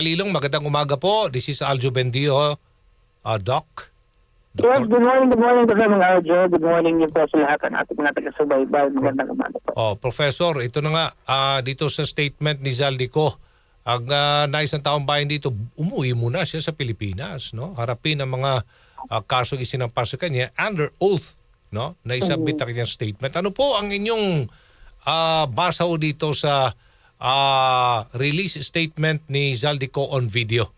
Lilong, magandang umaga po. This is Aljo Bendio, uh, Doc. Yes, Doctor. good morning, good morning po sa mga audio. Good morning din po sa lahat ng ating mga taga-subaybay. Magandang umaga po. Oh, Professor, ito na nga, ah, dito sa statement ni Zaldico, ang uh, nais ng taong bayan dito, umuwi muna siya sa Pilipinas. No? Harapin ang mga uh, kasong isinampas sa kanya under oath no? na isabit ang kanyang statement. Ano po ang inyong uh, basa ho dito sa ah, release statement ni Zaldico on video?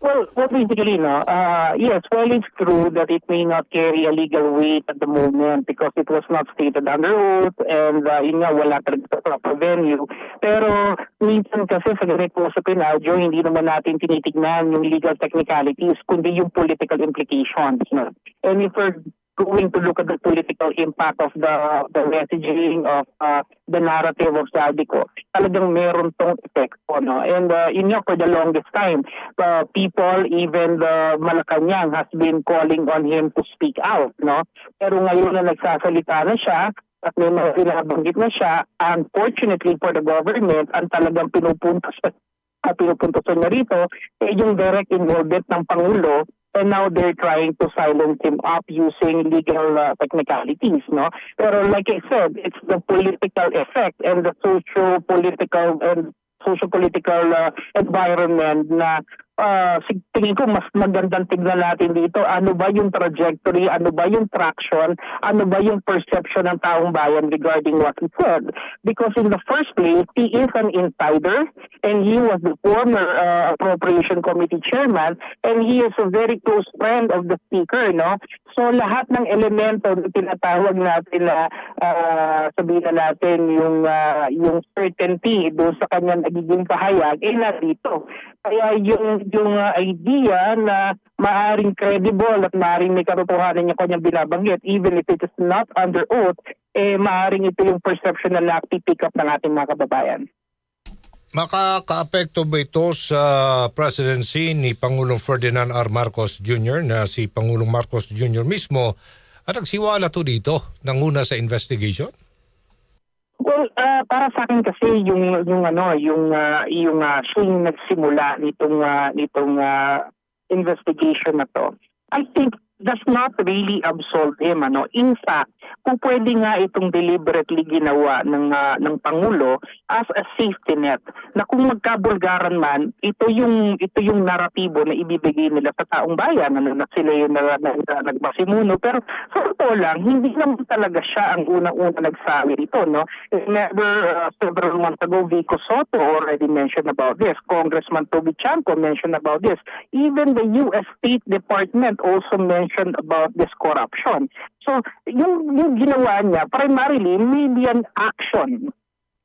Well, well, basically, no, uh, yes, well, it's true that it may not carry a legal weight at the moment because it was not stated under oath and uh, yun nga, wala talaga proper venue. Pero minsan kasi sa ganito sa Pinadyo, hindi naman natin tinitignan yung legal technicalities, kundi yung political implications. No? And if we're going to look at the political impact of the the messaging of uh, the narrative of Sadico, talagang meron tong effect po, no? And uh, yun for the longest time, uh, people, even the Malacanang has been calling on him to speak out, no? Pero ngayon na nagsasalita na siya, at may mga binabanggit na siya, unfortunately for the government, ang talagang pinupuntos at pinupuntosan niya rito, eh yung direct involvement ng Pangulo and now they're trying to silence him up using legal uh, technicalities, no? Pero like I said, it's the political effect and the socio-political and socio-political uh, environment na uh, tingin ko mas magandang tignan natin dito ano ba yung trajectory, ano ba yung traction, ano ba yung perception ng taong bayan regarding what he said. Because in the first place, he is an insider and he was the former uh, appropriation committee chairman and he is a very close friend of the speaker, no? So lahat ng elemento na tinatawag natin na uh, sabihin na natin yung uh, yung certainty doon sa kanyang nagiging pahayag eh nandito. Kaya yung yung uh, idea na maaring credible at maaring may katotohanan yung kanyang binabanggit even if it is not under oath, eh maaring ito yung perception na napipick up ng ating mga kababayan. Makaka-apekto ba ito sa presidency ni Pangulong Ferdinand R. Marcos Jr. na si Pangulong Marcos Jr. mismo at nagsiwala to dito nanguna sa investigation? Well, ah, para sa akin kasi yung yung ano, yung ah, yung uh, siya yung nagsimula nitong ah, nitong ah, investigation na to. I think does not really absolve him ano. In fact, kung pwede nga itong deliberately ginawa ng ah, ng pangulo as a safety net na kung magkabulgaran man, ito yung ito yung naratibo na ibibigay nila sa taong bayan ano, na sila yung na, na, na, nagmasimuno pero sa totoo lang hindi naman talaga siya ang unang-una nagsabi nito no. Remember uh, several months ago Vico Soto already mentioned about this. Congressman Toby Chanco mentioned about this. Even the US State Department also mentioned about this corruption. So, yung, yung ginawa niya, primarily, median action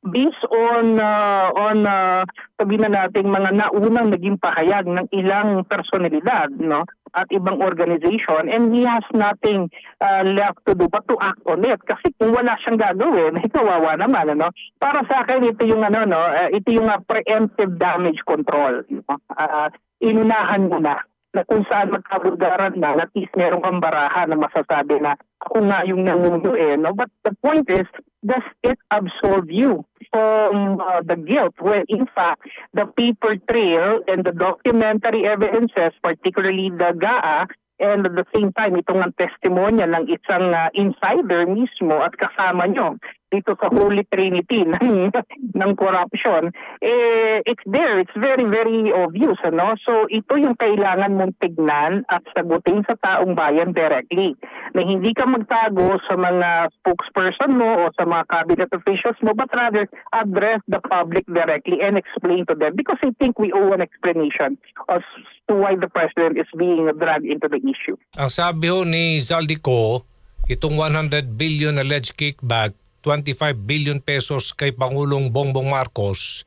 based on uh, on uh, sabihin na nating mga naunang naging pahayag ng ilang personalidad no at ibang organization and he has nothing uh, left to do but to act on it kasi kung wala siyang gagawin ay kawawa naman ano para sa akin ito yung ano no uh, ito yung uh, preemptive damage control no? uh, inunahan mo na na kung saan magkabulgaran na, at least meron kang barahan na masasabi na ako nga yung nanuno eh. No? But the point is, does it absolve you from uh, the guilt when in fact the paper trail and the documentary evidences, particularly the GAA, and at the same time itong ang testimonya ng isang uh, insider mismo at kasama nyo dito sa Holy Trinity ng, ng corruption, eh, it's there. It's very, very obvious. Ano? So ito yung kailangan mong tignan at sagutin sa taong bayan directly. Na hindi ka magtago sa mga spokesperson mo o sa mga cabinet officials mo, but rather address the public directly and explain to them. Because I think we owe an explanation as to why the president is being dragged into the issue. Ang sabi ho ni Zaldico, itong 100 billion alleged kickback, 25 billion pesos kay Pangulong Bongbong Marcos,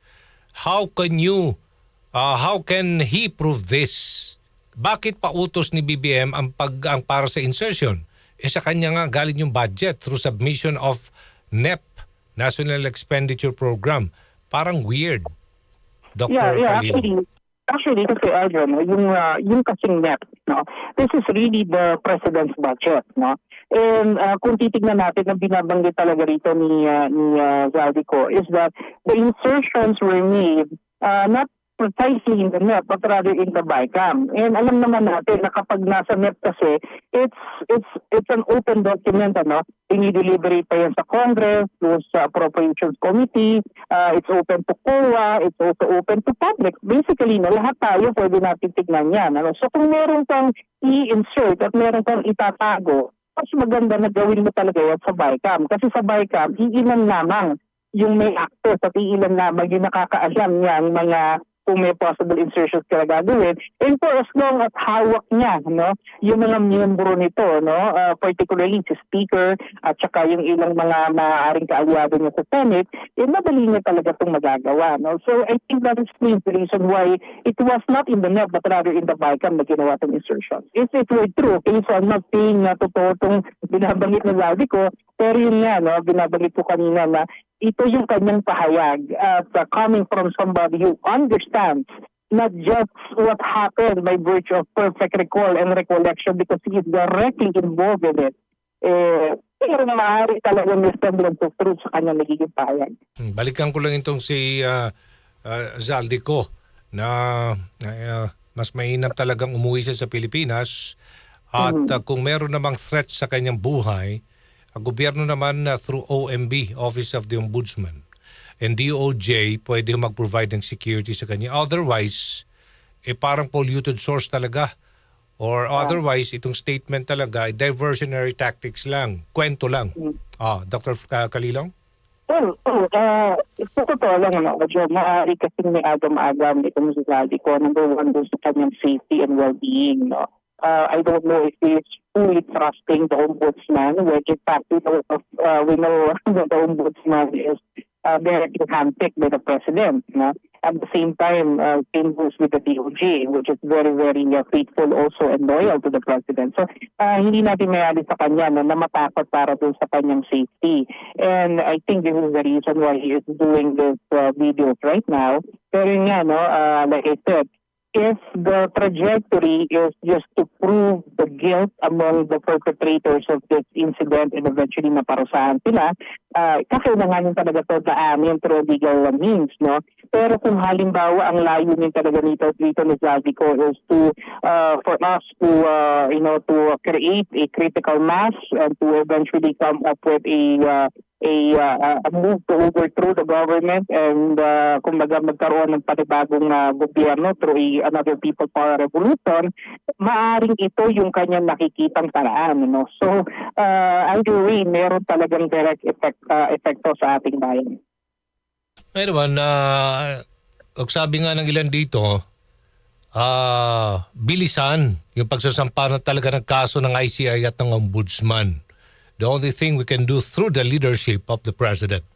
how can you, uh, how can he prove this? Bakit pa utos ni BBM ang, pag, ang para sa insertion? Eh sa kanya nga galing yung budget through submission of NEP, National Expenditure Program. Parang weird. Dr. Yeah, yeah, Calino. actually, actually kasi Adrian, yung uh, yung kasing net, no, this is really the president's budget, no. And uh, kung titignan natin ang binabanggit talaga rito ni uh, ni uh, Zaldico is that the insertions were made uh, not precisely in the NEP but rather in the BICAM. And alam naman natin na kapag nasa NEP kasi, it's it's it's an open document, ano? Dinideliberate pa yan sa Congress, through sa Appropriations Committee, uh, it's open to COA, it's also open to public. Basically, na lahat tayo pwede natin tignan yan. Ano? So kung meron kang i-insert at meron kang itatago, mas maganda na gawin mo talaga yan sa BICAM. Kasi sa BICAM, iilan lamang yung may access at iilan lamang yung nakakaalam niyan mga kung may possible insertions ka gagawin. And for as long as hawak niya, no, yung mga miyembro nito, no, uh, particularly si Speaker at saka yung ilang mga maaaring kaalyado niya sa Senate, eh madali niya talaga itong magagawa. No? So I think that is the reason why it was not in the NEP but rather in the BICAM na ginawa itong insertion. If it were true, okay, so I'm not saying na totoo itong binabanggit na sabi ko, pero yun nga, no, binabanggit ko kanina na ito yung kanyang pahayag at uh, coming from somebody who understands not just what happened by virtue of perfect recall and recollection because he is directly involved in it. Eh, pero maaari talaga may semblance of truth sa kanyang nagiging pahayag. Hmm, Balikan ko lang itong si ah, ah, Zaldico na ah, mas mainam talagang umuwi siya sa Pilipinas at ah, kung meron namang threat sa kanyang buhay, ang gobyerno naman na through OMB, Office of the Ombudsman, and DOJ pwede mag-provide ng security sa kanya. Otherwise, eh parang polluted source talaga. Or otherwise, itong statement talaga, diversionary tactics lang, kwento lang. Ah, Dr. Ka- Kalilong? Well, oh, uh, sa totoo lang, ano, medyo maaari kasi may agam-agam itong sasali ko. Number one, doon sa kanyang safety and well-being. No? Uh, I don't know if he's fully trusting the ombudsman, which fact, we know, uh, we know that the ombudsman is uh, directly handpicked by the president. No? At the same time, uh, same goes with the DOJ, which is very, very uh, faithful also and loyal to the president. So, uh, hindi natin mayali sa kanya no, na matakot para dun sa kanyang safety. And I think this is the reason why he is doing this uh, videos right now. Pero yun nga, no, uh, like I said, if the trajectory is just to prove the guilt among the perpetrators of this incident and eventually maparusahan sila, uh, kakailanganin talaga to daanin through legal means, no? Pero kung halimbawa ang layunin talaga nito dito ni Zaldico is to uh, for us to uh, you know to create a critical mass and to eventually come up with a uh, a, uh, a move to overthrow the government and uh, kumbaga magkaroon ng panibagong uh, gobyerno through a, another people power revolution, maaring ito yung kanyang nakikitang paraan. No? So, uh, either way, meron talagang direct effect, uh, epekto sa ating bayan. Ngayon naman, uh, sabi nga ng ilan dito, ah bilisan yung pagsasampa na talaga ng kaso ng ICI at ng Ombudsman. The only thing we can do through the leadership of the President.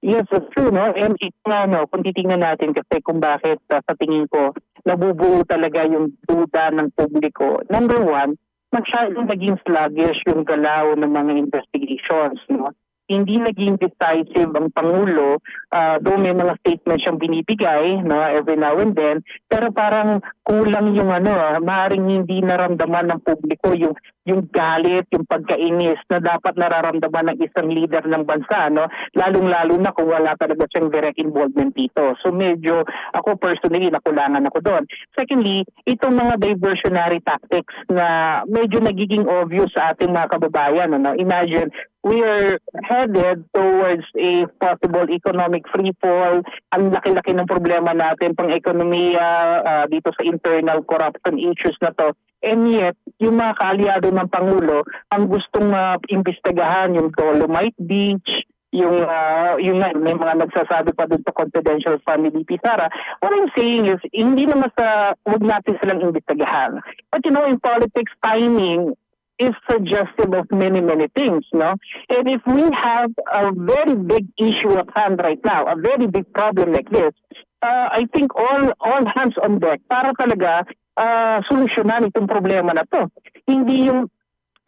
Yes, that's true, no? And it, nga, no, kung titingnan natin kasi kung bakit uh, sa tingin ko nabubuo talaga yung duda ng publiko. Number one, masyadong naging sluggish yung galaw ng mga investigations, no? Hindi naging decisive ang Pangulo, uh, though may mga statements siyang binibigay no, every now and then, pero parang kulang yung ano, ah, maaaring hindi naramdaman ng publiko yung yung galit, yung pagkainis na dapat nararamdaman ng isang leader ng bansa, no? Lalong-lalo na kung wala talaga siyang direct involvement dito. So medyo ako personally nakulangan ako doon. Secondly, itong mga diversionary tactics na medyo nagiging obvious sa ating mga kababayan, ano? Imagine we are headed towards a possible economic free fall. Ang laki-laki ng problema natin pang ekonomiya ah, dito sa internal corruption issues na to. And yet, yung mga kaalyado ng Pangulo, ang gustong uh, imbestigahan yung Dolomite Beach, yung uh, yung nga, may mga nagsasabi pa dun sa confidential family Pizarra. What I'm saying is, hindi naman sa, huwag natin silang imbestigahan. But you know, in politics, timing is suggestive of many, many things, no? And if we have a very big issue at hand right now, a very big problem like this, uh, I think all all hands on deck para talaga uh, solusyonan itong problema na to. Hindi yung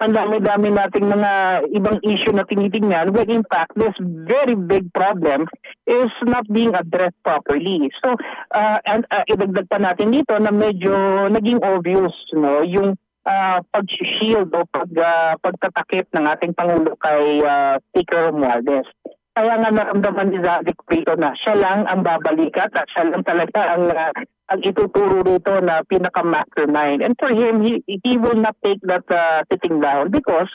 ang dami-dami nating mga ibang issue na tinitingnan when in fact this very big problem is not being addressed properly. So, uh, and uh, idagdag pa natin dito na medyo naging obvious no yung uh, pag-shield o pag, uh, pagtatakip ng ating Pangulo kay uh, Speaker Romualdez. Kaya nga naramdaman ni Zaldi rito na siya lang ang babalikat at siya lang talaga ang, ah, ang ituturo rito na pinaka-mastermind. And for him, he, he will not take that uh, sitting down because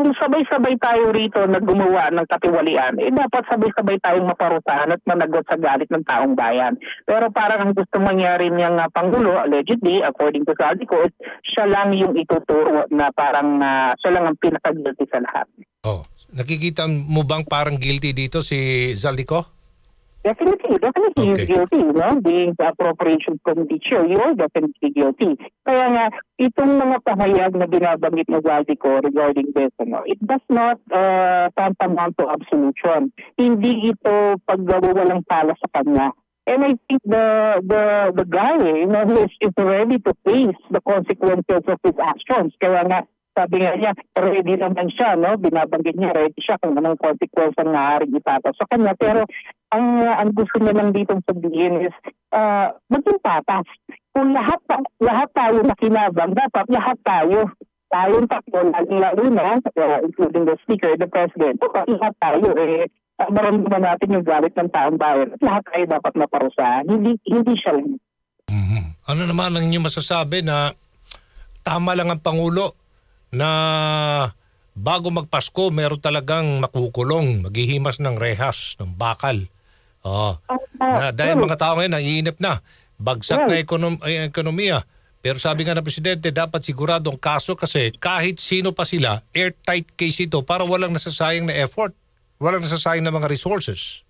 kung sabay-sabay tayo rito na gumawa ng katiwalian, eh dapat sabay-sabay tayong maparusahan at managot sa galit ng taong bayan. Pero parang ang gusto mangyari niyang uh, Pangulo, allegedly, according to Saldi Court, siya lang yung ituturo na parang uh, siya lang ang pinaka-guilty sa lahat. Oh, nakikita mo bang parang guilty dito si Zaldico? Definitely, definitely Okay. he's guilty, no? Being the appropriation committee chair, you're definitely guilty. Kaya nga, itong mga pahayag na binabanggit ng Zaldico regarding this, ano, it does not uh, tantamount to absolution. Hindi ito pagwawalang pala sa kanya. And I think the the the guy, you know, is, is ready to face the consequences of his actions. Kaya nga, sabi nga niya, ready naman siya, no? Binabanggit niya, ready siya kung anong consequence ang maaaring itatas sa kanya. Pero ang ang gusto niya lang dito sabihin is uh, maging patas. Kung lahat lahat tayo nakinabang, dapat lahat tayo tayong tatlo, lalo na, uh, including the speaker, the president, dapat lahat tayo, eh, uh, maramdaman natin yung galit ng taong bayan. At lahat tayo dapat maparusahan. Hindi, hindi siya lang. Mhm. Ano naman ang inyong masasabi na tama lang ang Pangulo na bago magpasko meron talagang makukulong, maghihimas ng rehas, ng bakal. Oh. Na, dahil mga tao ngayon naiinip na. Bagsak na ekonom- ay, ekonomiya. Pero sabi nga ng Presidente, dapat sigurado ang kaso kasi kahit sino pa sila, airtight case ito para walang nasasayang na effort. Walang nasasayang na mga resources.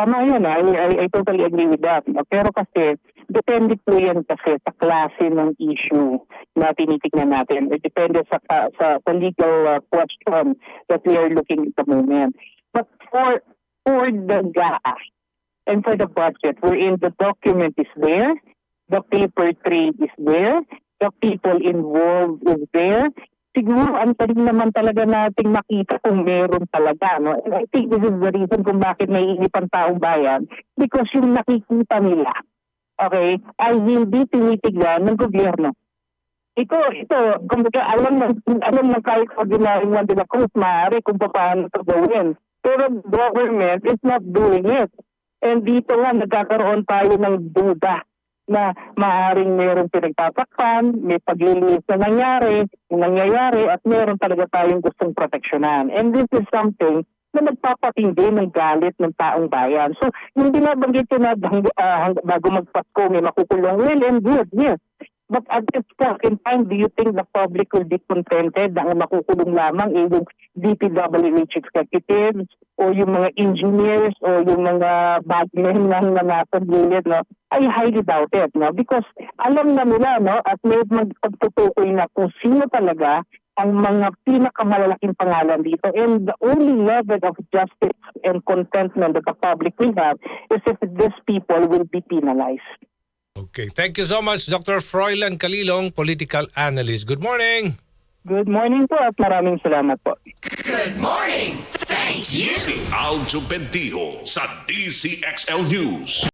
Tama yan, I, I, I totally agree with that. Pero kasi, depende po yan kasi sa klase ng issue na tinitignan natin. It depende sa, sa, sa legal uh, question that we are looking at the moment. But for, for the GAA and for the budget, wherein the document is there, the paper trail is there, the people involved is there, siguro ang taling naman talaga nating makita kung meron talaga. No? And I think this is the reason kung bakit naiinip ang taong bayan because yung nakikita nila, okay, ay hindi tinitignan ng gobyerno. Ito, ito, kumbaga, alam ng, alam ng kahit ordinary one de la Cruz, maaari kung paano ito gawin. Pero government is not doing it. And dito nga, nagkakaroon tayo ng duda na maaaring mayroong pinagtatakpan, may paglilinis na nangyari, nangyayari, at meron talaga tayong gustong proteksyonan. And this is something na nagpapatindi ng galit ng taong bayan. So, yung binabanggit ko na hang- bago magpasko may makukulong, well and good, yes. But at this point in time, do you think the public will be contented na ang makukulong lamang ay yung DPWH executives o yung mga engineers o yung mga bagmen ng mga gilid, no? I highly doubt it, no? Because alam na nila, no? At may magpagtutukoy na kung sino talaga ang mga pinakamalalaking pangalan dito. And the only level of justice and contentment that the public will have is if these people will be penalized. Okay. Thank you so much, Dr. Froilan Kalilong, political analyst. Good morning. Good morning po at maraming salamat po. Good morning. Thank you. Si Aljo Bendijo sa DCXL News.